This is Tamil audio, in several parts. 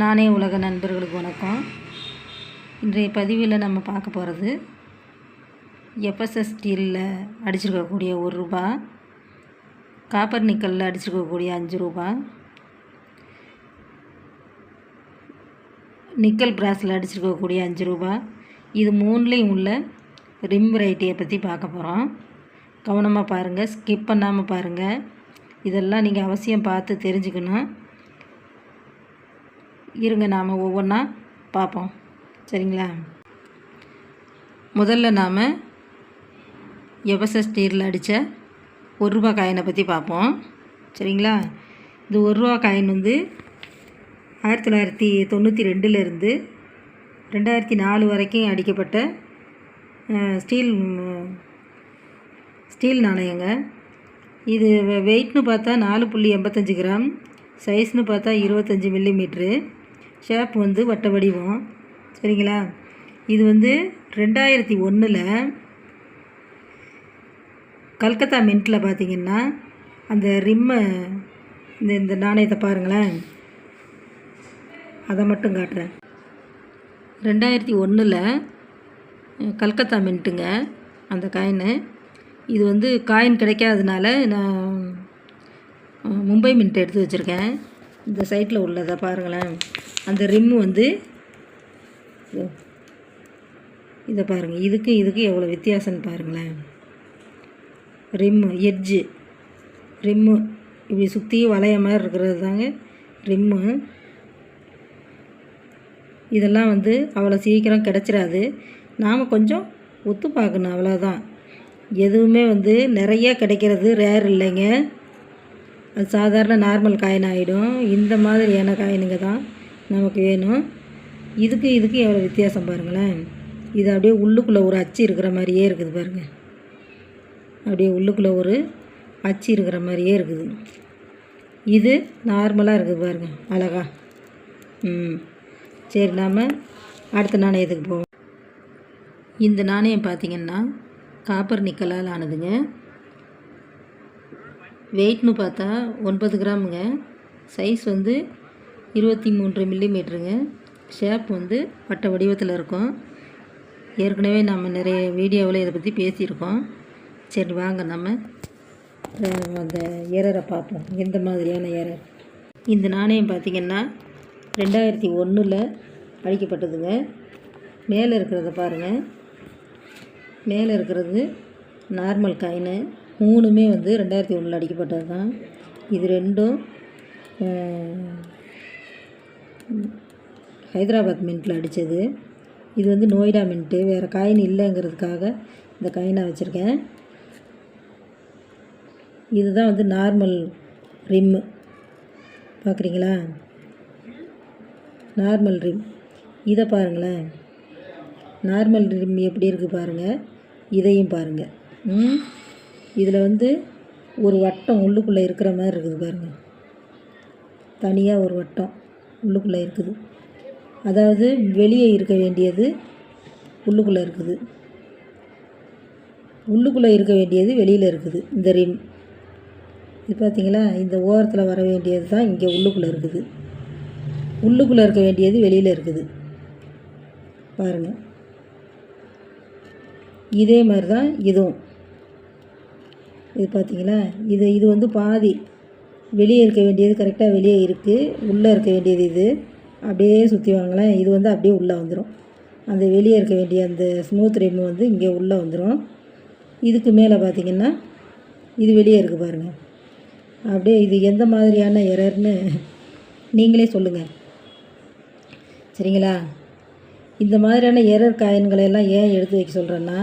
நானே உலக நண்பர்களுக்கு வணக்கம். இன்றைய பதிவில் நம்ம பார்க்க போகிறது எஃப்எஸ்எஸ் ஸ்டீலில் அடிச்சிருக்கக்கூடிய ஒரு ரூபா காப்பர் நிக்கலில் அடிச்சிருக்கக்கூடிய அஞ்சு ரூபா நிக்கல் பிராஸில் அடிச்சிருக்கக்கூடிய அஞ்சு ரூபா. இது மூணுலேயும் உள்ள ரிம் வெரைட்டியை பற்றி பார்க்க போகிறோம் கவனமாக பாருங்கள் ஸ்கிப் பண்ணாமல் பாருங்கள் இதெல்லாம் நீங்கள் அவசியம் பார்த்து தெரிஞ்சுக்கணும். இருங்க நாம் ஒவ்வொன்றா பார்ப்போம் சரிங்களா? முதல்ல நாம் எவசஸ் ஸ்டீரில் அடித்த ஒரு ரூபா காயினை பற்றி பார்ப்போம் சரிங்களா? இந்த ஒரு ரூபா காயின் வந்து ஆயிரத்தி தொள்ளாயிரத்தி தொண்ணூற்றி ரெண்டுலேருந்து ரெண்டாயிரத்தி நாலு வரைக்கும் அடிக்கப்பட்ட ஸ்டீல் ஸ்டீல் நாணயங்க. இது வெயிட்னு பார்த்தா நாலு புள்ளி எண்பத்தஞ்சு கிராம் சைஸ்னு பார்த்தா இருபத்தஞ்சி மில்லிமீட்ரு. ஷேப் வந்து வட்ட வடிவம். சரிங்களா? இது வந்து ரெண்டாயிரத்தி ஒன்றில் கல்கத்தா மின்ட்டில் பார்த்தீங்கன்னா அந்த ரிம்மை இந்த இந்த நாணயத்தை பாருங்களேன். அதை மட்டும் காட்டுறேன். ரெண்டாயிரத்தி ஒன்றில் கல்கத்தா மின்ட்டுங்க அந்த காயினு இது வந்து காயின் கிடைக்காதனால நான் மும்பை மின்ட் எடுத்து வச்சுருக்கேன். இந்த சைட்டில் உள்ளதை பாருங்களேன். அந்த ரிம்மு வந்து இதை பாருங்கள் இதுக்கு இதுக்கு எவ்வளோ வித்தியாசம்னு பாருங்களேன். Rim edge. ரிம்மு இப்படி சுற்றி வளைய மாதிரி இருக்கிறது தாங்க. ரிம்மு இதெல்லாம் வந்து அவ்வளோ சீக்கிரம் கிடச்சிடாது நாம் கொஞ்சம் ஒத்து பார்க்கணும் அவ்வளோதான் எதுவுமே வந்து நிறைய கிடைக்கிறது ரேர் இல்லைங்க. அது சாதாரண நார்மல் காயின் ஆகிடும் இந்த மாதிரியான காயினுங்க தான் நமக்கு வேணும். இதுக்கு இதுக்கு எவ்வளோ வித்தியாசம் பாருங்களேன். இது அப்படியே உள்ளுக்குள்ளே ஒரு அச்சு இருக்கிற மாதிரியே இருக்குது பாருங்கள் அப்படியே உள்ளுக்குள்ளே ஒரு அச்சு இருக்கிற மாதிரியே இருக்குது. இது நார்மலாக இருக்குது பாருங்கள் அழகா. ம். சரி நாம் அடுத்த நாணயத்துக்கு போவோம். இந்த நாணயம் பார்த்திங்கன்னா காப்பர் நிக்கலால் ஆனதுங்க. வெயிட்னு பார்த்தா ஒன்பது கிராமுங்க. சைஸ் வந்து இருபத்தி மூன்று மில்லிமீட்டருங்க. ஷேப் வந்து வட்ட வடிவத்தில் இருக்கும். ஏற்கனவே நம்ம நிறைய வீடியோவில் இதை பற்றி பேசியிருக்கோம். சரி வாங்க நம்ம அந்த எரரை பார்ப்போம். எந்த மாதிரியான எரர்? இந்த நாணயம் பார்த்திங்கன்னா ரெண்டாயிரத்தி ஒன்றில் அழிக்கப்பட்டதுங்க. மேலே இருக்கிறத பாருங்கள் மேலே இருக்கிறது நார்மல் காயினு. மூணுமே வந்து ரெண்டாயிரத்தி ஒன்றில் அடிக்கப்பட்டது தான். இது ரெண்டும் ஹைதராபாத் மின்ட்டில் அடித்தது. இது வந்து நோய்டா மின்ட்டு. வேறு காயின் இல்லைங்கிறதுக்காக இந்த காயினை வச்சுருக்கேன். இதுதான் வந்து நார்மல் ரிம்மு பார்க்குறீங்களா? Normal rim. இதை பாருங்களேன். நார்மல் ரிம் எப்படி இருக்குது பாருங்கள் இதையும் பாருங்கள் ம்? இதில் வந்து ஒரு வட்டம் உள்ளுக்குள்ளே இருக்கிற மாதிரி இருக்குது பாருங்கள் தனியாக ஒரு வட்டம் உள்ளுக்குள்ளே இருக்குது. அதாவது வெளியே இருக்க வேண்டியது உள்ளுக்குள்ளே இருக்குது. உள்ளுக்குள்ளே இருக்க வேண்டியது வெளியில் இருக்குது. இந்த ரிம். இது பார்த்திங்களா? இந்த ஓரத்தில் வர வேண்டியது தான் இங்கே உள்ளுக்குள்ளே இருக்குது. உள்ளுக்குள்ளே இருக்க வேண்டியது வெளியில் இருக்குது. பாருங்கள் இதே மாதிரி தான் இதுவும். இது பார்த்திங்களா இது இது வந்து பாதி. வெளியே இருக்க வேண்டியது கரெக்டாக வெளியே இருக்குது உள்ளே இருக்க வேண்டியது இது. அப்படியே சுற்றி வாங்களேன் இது வந்து அப்படியே உள்ளே வந்துடும் அந்த வெளியே இருக்க வேண்டிய அந்த ஸ்மூத் ரிம் வந்து இங்கே உள்ளே வந்துடும் இதுக்கு மேலே பார்த்தீங்கன்னா இது வெளியே இருக்குது பாருங்கள் அப்படியே இது எந்த மாதிரியான எரர்னு நீங்களே சொல்லுங்கள் சரிங்களா? இந்த மாதிரியான எரர் காயின்களை எல்லாம் ஏன் எடுத்து வைக்க சொல்கிறேன்னா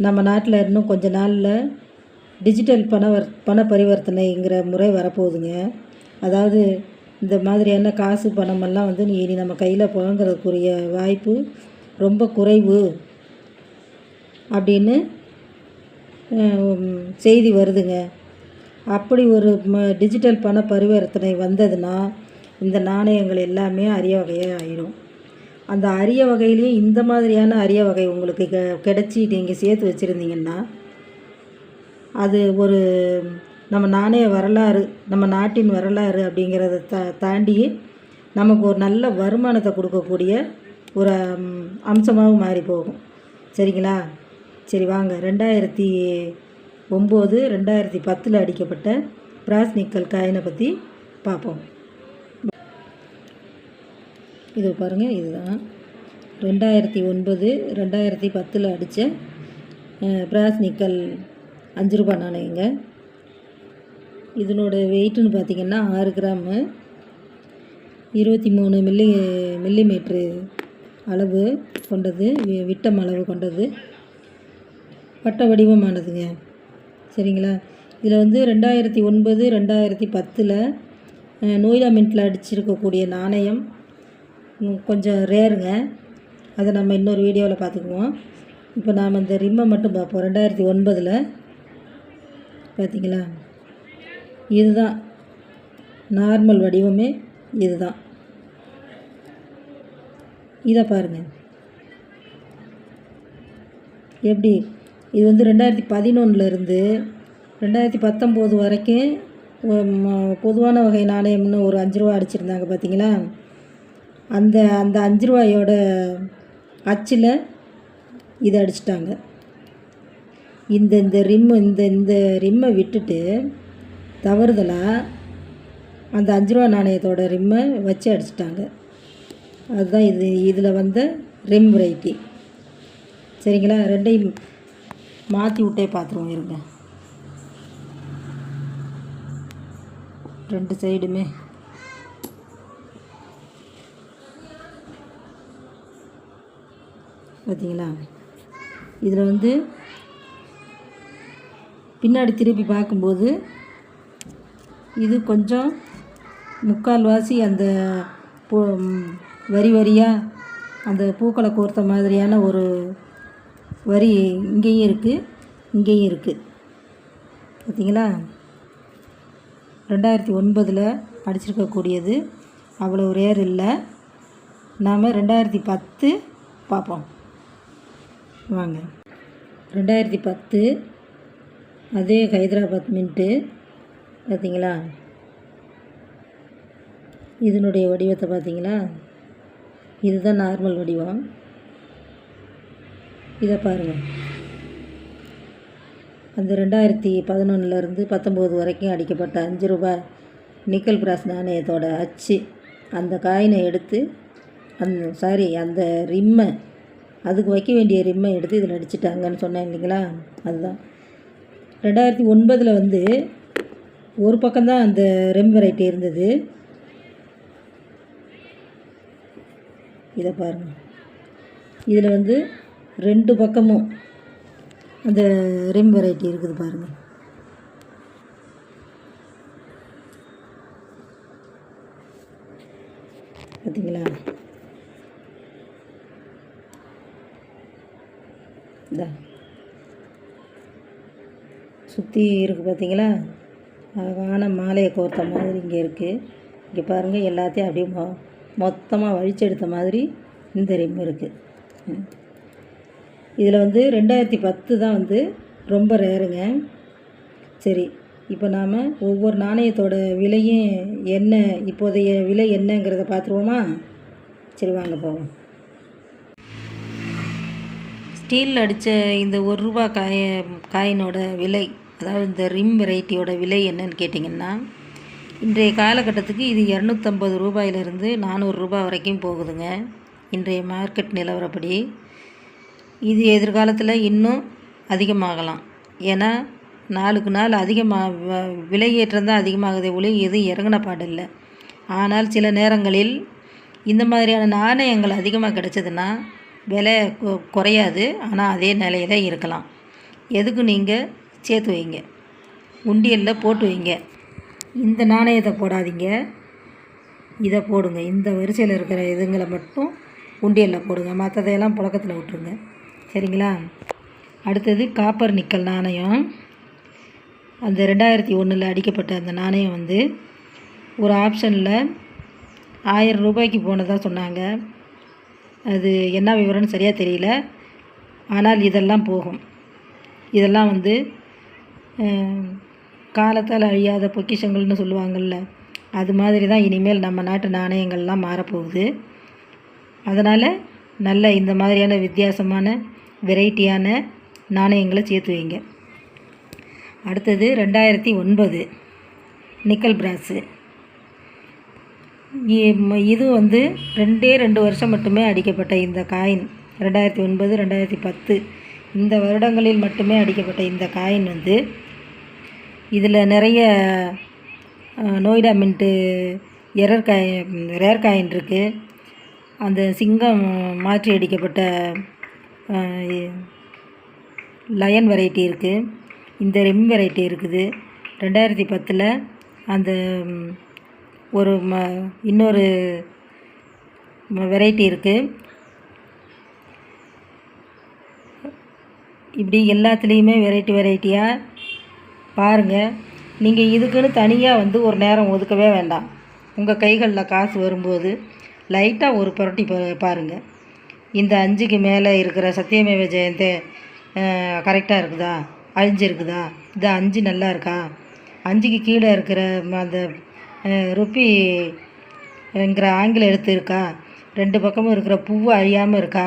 நம்ம நாட்டில் இன்னும் கொஞ்ச நாளில் டிஜிட்டல் பண வர் பண பரிவர்த்தனைங்கிற முறை வரப்போகுதுங்க. அதாவது இந்த மாதிரியான காசு பணமெல்லாம் வந்து இனி நம்ம கையில் புழங்குறதுக்குரிய வாய்ப்பு ரொம்ப குறைவு அப்படின்னு செய்தி வருதுங்க. அப்படி ஒரு ம டிஜிட்டல் பண பரிவர்த்தனை வந்ததுன்னா இந்த நாணயங்கள் எல்லாமே அரிய வகையாக ஆயிடும் அந்த அரிய வகையிலேயே இந்த மாதிரியான அரிய வகை உங்களுக்கு கெ கிடச்சி நீங்கள் சேர்த்து வச்சுருந்தீங்கன்னா அது ஒரு நம்ம நாணய வரலாறு நம்ம நாட்டின் வரலாறு அப்படிங்கிறத தா தாண்டி நமக்கு ஒரு நல்ல வருமானத்தை கொடுக்கக்கூடிய ஒரு அம்சமாகவும் மாறி போகும். சரிங்களா? சரி வாங்க. ரெண்டாயிரத்தி ஒம்பது ரெண்டாயிரத்தி பத்தில் அடிக்கப்பட்ட பிராஸ் நிக்கல் காயினை பற்றி பார்ப்போம் இது பாருங்கள் இதுதான். ரெண்டாயிரத்தி ஒன்பது ரெண்டாயிரத்தி பத்தில் அடித்த பிராஸ் நிக்கல் அஞ்சு ரூபா நாணயங்க இதனோட வெயிட்டுன்னு பார்த்தீங்கன்னா ஆறு கிராமு. இருபத்தி மூணு மில்லி மில்லிமீட்ரு அளவு கொண்டது வி- விட்டம் அளவு கொண்டது. வட்ட வடிவமானதுங்க. சரிங்களா? இதில் வந்து ரெண்டாயிரத்தி ஒன்பது ரெண்டாயிரத்தி பத்தில் நோய்டா மின்ட்டில் அடிச்சிருக்கக்கூடிய நாணயம் கொஞ்சம் ரேருங்க. அதை நம்ம இன்னொரு வீடியோவில் பார்த்துக்குவோம். இப்போ நாம் இந்த ரிம்மை மட்டும் பார்ப்போம். ரெண்டாயிரத்தி ஒன்பதில் பார்த்தீங்களா? இதுதான். நார்மல் வடிவமே இதுதான். இதை பாருங்கள் எப்படி? இது வந்து ரெண்டாயிரத்தி பதினொன்றுலேருந்து ரெண்டாயிரத்தி பத்தொம்போது வரைக்கும் பொதுவான வகை நாணயம்னு ஒரு அஞ்சு ரூபா அடிச்சிருந்தாங்க பார்த்தீங்களா? அந்த அந்த அஞ்சு ரூபாயோட அச்சில் இதை அடிச்சிட்டாங்க. இந்த இந்த ரிம்மு இந்த இந்த ரிம்மை விட்டுட்டு தவறுதலாக அந்த அஞ்சு ரூபா நாணயத்தோட ரிம்மை வச்சு அடிச்சிட்டாங்க. அதுதான் இது இதில் வந்த ரிம் வெரைட்டி. சரிங்களா? ரெண்டையும் மாற்றி விட்டே பார்த்துருவோம் இருங்க. ரெண்டு சைடுமே. பார்த்தீங்களா இதில் வந்து பின்னாடி திருப்பி பார்க்கும்போது இது கொஞ்சம் முக்கால்வாசி அந்த பூ வரி வரியாக அந்த பூக்களை கோர்த்த மாதிரியான ஒரு வரி இங்கேயும் இருக்குது இங்கேயும் இருக்குது பார்த்தீங்களா? ரெண்டாயிரத்தி ஒன்பதில் அடிச்சிருக்கக்கூடியது அவ்வளோ ரேர் இல்லை. நாம் ரெண்டாயிரத்தி பத்து பார்ப்போம். வாங்க. ரெண்டாயிரத்தி பத்து அதே ஹைதராபாத் மின்ட்டு பார்த்தீங்களா இதனுடைய வடிவத்தை பார்த்தீங்களா இதுதான் நார்மல் வடிவம். இதை பாருங்கள் அந்த ரெண்டாயிரத்தி பதினொன்றுலேருந்து பத்தொம்போது வரைக்கும் அடிக்கப்பட்ட அஞ்சு ரூபாய் நிக்கல் பிராஸ் நாணயத்தோட அச்சு அந்த காயினை எடுத்து அந்த சாரி அந்த ரிம்மை அதுக்கு வைக்க வேண்டிய ரிம்மை எடுத்து இதில் அடிச்சிட்டாங்கன்னு சொன்னேன் இல்லைங்களா? அதுதான். ரெண்டாயிரத்தி ஒன்பதில் வந்து ஒரு பக்கம்தான் அந்த ரெம் வெரைட்டி இருந்தது. இதை பாருங்கள் இதில் வந்து ரெண்டு பக்கமும் அந்த ரெம் வெரைட்டி இருக்குது பாருங்கள் பார்த்தீங்களா இதா சுற்றி இருக்குது பார்த்தீங்களா அழகான மாலையை கோர்த்த மாதிரி இங்கே இருக்குது இங்கே பாருங்கள் எல்லாத்தையும் அப்படியே மொ மொத்தமாக வழிச்செடுத்த மாதிரி இந்த ரிம் இருக்குது இதில் வந்து ரெண்டாயிரத்தி பத்து தான் வந்து ரொம்ப ரேருங்க. சரி இப்போ நாம் ஒவ்வொரு நாணயத்தோட விலையும் என்ன இப்போதைய விலை என்னங்கிறத பார்த்துருவோமா சரி வாங்க போவோம். ஸ்டீலில் அடித்த இந்த ஒரு ரூபா காய காயினோட விலை அதாவது இந்த ரிம் வெரைட்டியோட விலை என்னன்னு கேட்டிங்கன்னா இன்றைய காலகட்டத்துக்கு இது இரநூத்தம்பது ரூபாயிலிருந்து நானூறு ரூபாய் வரைக்கும் போகுதுங்க. இன்றைய மார்க்கெட் நிலவரப்படி இது எதிர்காலத்தில் இன்னும் அதிகமாகலாம். ஏன்னா நாளுக்கு நாள் அதிகமாக விலையேற்றம் தான் அதிகமாகுதே ஒளி எதுவும் இறங்கின பாடில்லை ஆனால் சில நேரங்களில் இந்த மாதிரியான நாணயங்கள் அதிகமாக கிடச்சதுன்னா விலை கொ- குறையாது. ஆனால் அதே நிலையில இருக்கலாம். எதுக்கு நீங்கள் சேர்த்து வைங்க. உண்டியலில் போட்டு வைங்க. இந்த நாணயத்தை போடாதீங்க. இதை போடுங்க. இந்த வரிசையில் இருக்கிற இதுங்களை மட்டும் உண்டியலில் போடுங்க. மற்றதையெல்லாம் புழக்கத்தில் விட்டுருங்க. சரிங்களா? அடுத்தது காப்பர் நிக்கல் நாணயம். அந்த ரெண்டாயிரத்தி ஒன்றில் அடிக்கப்பட்ட அந்த நாணயம் வந்து ஒரு ஆப்ஷனில் ஆயிரம் ரூபாய்க்கு போனதாக சொன்னாங்க. அது என்ன விவரம்னு சரியாக தெரியல. ஆனால் இதெல்லாம் போகும். இதெல்லாம் வந்து காலத்தால் அழியாத பொக்கிஷங்கள்னு சொல்லுவாங்கள்ல அது மாதிரி தான் இனிமேல் நம்ம நாட்டு நாணயங்கள்லாம் மாறப்போகுது. அதனால் நல்ல இந்த மாதிரியான வித்தியாசமான வெரைட்டியான நாணயங்களை சேர்த்து வைங்க. அடுத்தது ரெண்டாயிரத்தி ஒன்பது நிக்கல் பிராஸு இ- இது வந்து ரெண்டே ரெண்டு வருஷம் மட்டுமே அடிக்கப்பட்ட இந்த காயின். ரெண்டாயிரத்தி ஒன்பது ரெண்டாயிரத்தி பத்து இந்த வருடங்களில் மட்டுமே அடிக்கப்பட்ட இந்த காயின் வந்து இதில் நிறைய நோய்டா மின்ட்டு எரர் காய் ரேர் காயின் இருக்குது அந்த சிங்கம் மாற்றி அடிக்கப்பட்ட லயன் வெரைட்டி இருக்குது இந்த ரெம் வெரைட்டி இருக்குது. ரெண்டாயிரத்தி பத்தில் அந்த ஒரு ம இன்னொரு வெரைட்டி இருக்குது இப்படி எல்லாத்துலேயுமே வெரைட்டி வெரைட்டியாக பாருங்கள் நீங்கள் இதுக்குன்னு தனியாக வந்து ஒரு நேரம் ஒதுக்கவே வேண்டாம். உங்கள் கைகளில் காசு வரும்போது லைட்டாக ஒரு புரட்டி பாருங்கள் இந்த அஞ்சுக்கு மேலே இருக்கிற சத்தியமேவ ஜெயந்தே கரெக்டாக இருக்குதா? அழிஞ்சிருக்குதா இது அஞ்சு நல்லா இருக்கா? அஞ்சுக்கு கீழே இருக்கிற அந்த ருப்பிங்கிற ஆங்கில எழுத்து இருக்கா? ரெண்டு பக்கமும் இருக்கிற பூவு அழியாமல் இருக்கா?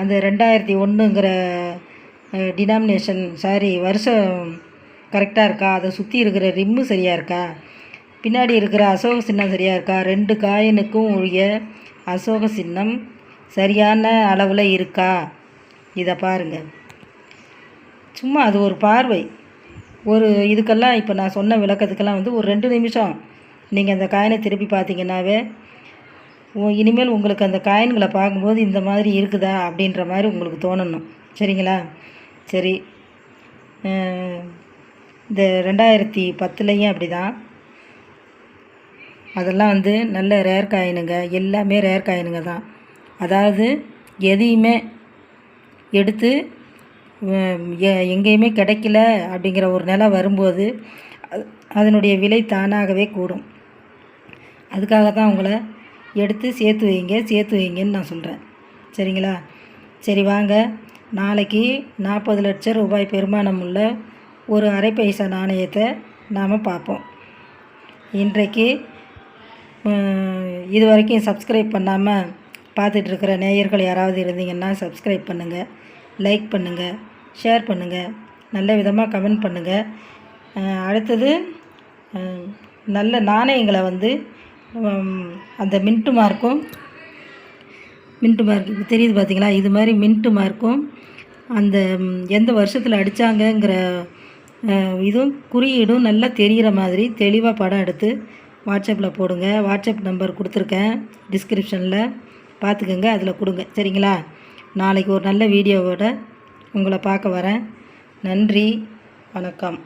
அந்த ரெண்டாயிரத்தி ஒன்றுங்கிற டினாமினேஷன் சாரி வருஷம் கரெக்டாக இருக்கா? அதை சுற்றி இருக்கிற ரிம்மு சரியாக இருக்கா? பின்னாடி இருக்கிற அசோக சின்னம் சரியாக இருக்கா? ரெண்டு காயினுக்கும் உரிய அசோக சின்னம் சரியான அளவில் இருக்கா? இதை பாருங்கள் சும்மா அது ஒரு பார்வை. ஒரு இதுக்கெல்லாம் இப்போ நான் சொன்ன விளக்கத்துக்கெல்லாம் வந்து ஒரு ரெண்டு நிமிஷம் நீங்கள் அந்த காயினை திருப்பி பார்த்தீங்கன்னாவே இனிமேல் உங்களுக்கு அந்த காயின்களை பார்க்கும்போது இந்த மாதிரி இருக்குதா? அப்படின்ற மாதிரி உங்களுக்கு தோணணும். சரிங்களா? சரி. இந்த ரெண்டாயிரத்தி பத்துலேயும் அப்படி தான் அதெல்லாம் வந்து நல்ல ரேர் காயினுங்க. எல்லாமே ரேர் காயினுங்க தான். அதாவது எதையுமே எடுத்து எ- எங்கேயுமே கிடைக்கல அப்படிங்கிற ஒரு நிலை வரும்போது அதனுடைய விலை தானாகவே கூடும். அதுக்காக தான் உங்களை எடுத்து சேர்த்து வைங்க சேர்த்து வைங்கன்னு நான் சொல்கிறேன் சரிங்களா? சரி வாங்க. நாளைக்கு நாற்பது லட்சம் ரூபாய் பெருமானம் உள்ள ஒரு அரை பைசா நாணயத்தை நாம் பார்ப்போம். இன்றைக்கு இது வரைக்கும் சப்ஸ்கிரைப் பண்ணாமல் பார்த்துட்ருக்கிற நேயர்கள் யாராவது இருந்தீங்கன்னா சப்ஸ்கிரைப் பண்ணுங்கள் லைக் பண்ணுங்கள் ஷேர் பண்ணுங்கள் நல்ல விதமாக கமெண்ட் பண்ணுங்கள் அடுத்தது நல்ல நாணயங்களை வந்து அந்த மின்ட்டு மார்க்கும் மின்ட்டு மார்க் இப்போ தெரியுது பார்த்தீங்களா இது மாதிரி மின்ட்டு மார்க்கும் அந்த எந்த வருஷத்தில் அடித்தாங்கங்கிற இதுவும் குறியீடும் நல்லா தெரிகிற மாதிரி தெளிவாக படம் எடுத்து வாட்ஸ்அப்பில் போடுங்க. வாட்ஸ்அப் நம்பர் கொடுத்துருக்கேன் டிஸ்கிரிப்ஷனில். பார்த்துக்கோங்க அதில் கொடுங்க. சரிங்களா? நாளைக்கு ஒரு நல்ல வீடியோவோட உங்களை பார்க்க வரேன். நன்றி. வணக்கம்.